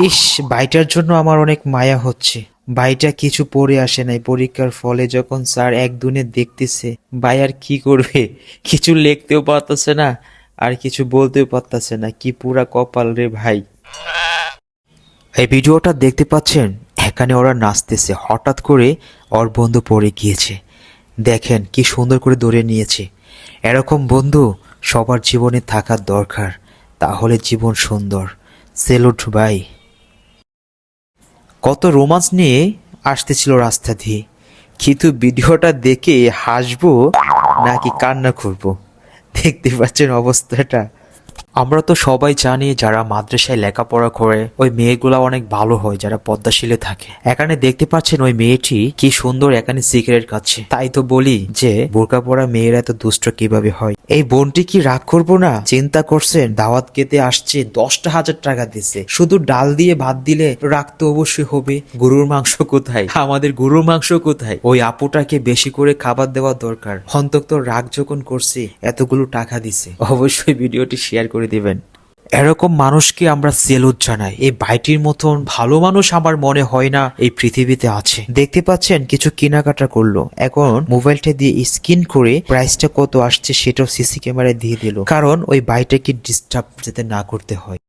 ইস ভাইটার জন্য আমার অনেক মায়া হচ্ছে। ভাইটা কিছু পড়ে আসে নাই, পরীক্ষার ফলে যখন স্যার এক দুনে দেখতেছে ভাই আর কি করবে? কিছু লিখতেও পারতেছে না, আর কিছু বলতেও পারতেছে না। কি পুরা কপাল রে ভাই। এই ভিডিওটা দেখতে পাচ্ছেন? এখানে ওরা নাচতেছে। হঠাৎ করে ওর বন্ধু পড়ে গিয়েছে। দেখেন, কি সুন্দর করে দৌড়ে নিয়েছে। এরকম বন্ধু সবার জীবনে থাকার দরকার। তাহলে জীবন সুন্দর। সেলুট ভাই। কত রোমান্স নিয়ে আসতেছিল রাস্তা দিয়ে। কিন্তু ভিডিওটা দেখে হাসবো, নাকি কান্না করব? দেখতে পাচ্ছেন অবস্থাটা। আমরা তো সবাই জানি যারা মাদ্রাসায় লেখাপড়া করে, ওই মেয়েগুলা অনেক ভালো হয় যারা পদ্মাশীলে থাকে। এখানে দেখতে পাচ্ছেন ওই মেয়েটি কি সুন্দর এখানে সিগারেট খাচ্ছে। তাই তো বলি যে বোরকা পরা মেয়েরা তো দুষ্ট কীভাবে হয়? এই বোনটি কি রাগ করব না? চিন্তা করছেন, দাওয়াত খেতে আসছে, দশটা হাজার টাকা দিছে। শুধু ডাল দিয়ে ভাত দিলে রাগ তো অবশ্যই হবে। গরুর মাংস কোথায়? আমাদের গরুর মাংস কোথায়? ওই আপুটাকে বেশি করে খাবার দেওয়া দরকার। অন্তত রাগ যখন করছে, এতগুলো টাকা দিছে। অবশ্যই ভিডিওটি শেয়ার করে দেবেন। এরকম মানুষকে আমরা সেলুট জানাই। এই ভাইটির মতন ভালো মানুষ আমার মনে হয় না এই পৃথিবীতে আছে। দেখতে পাচ্ছেন, কিছু কেনাকাটা করল। এখন মোবাইলটা দিয়ে স্ক্রিন করে প্রাইসটা কত আসছে সেটাও সিসি ক্যামেরায় দিয়ে দিল। কারণ ওই ভাইটাকে ডিস্টার্ব যাতে না করতে হয়।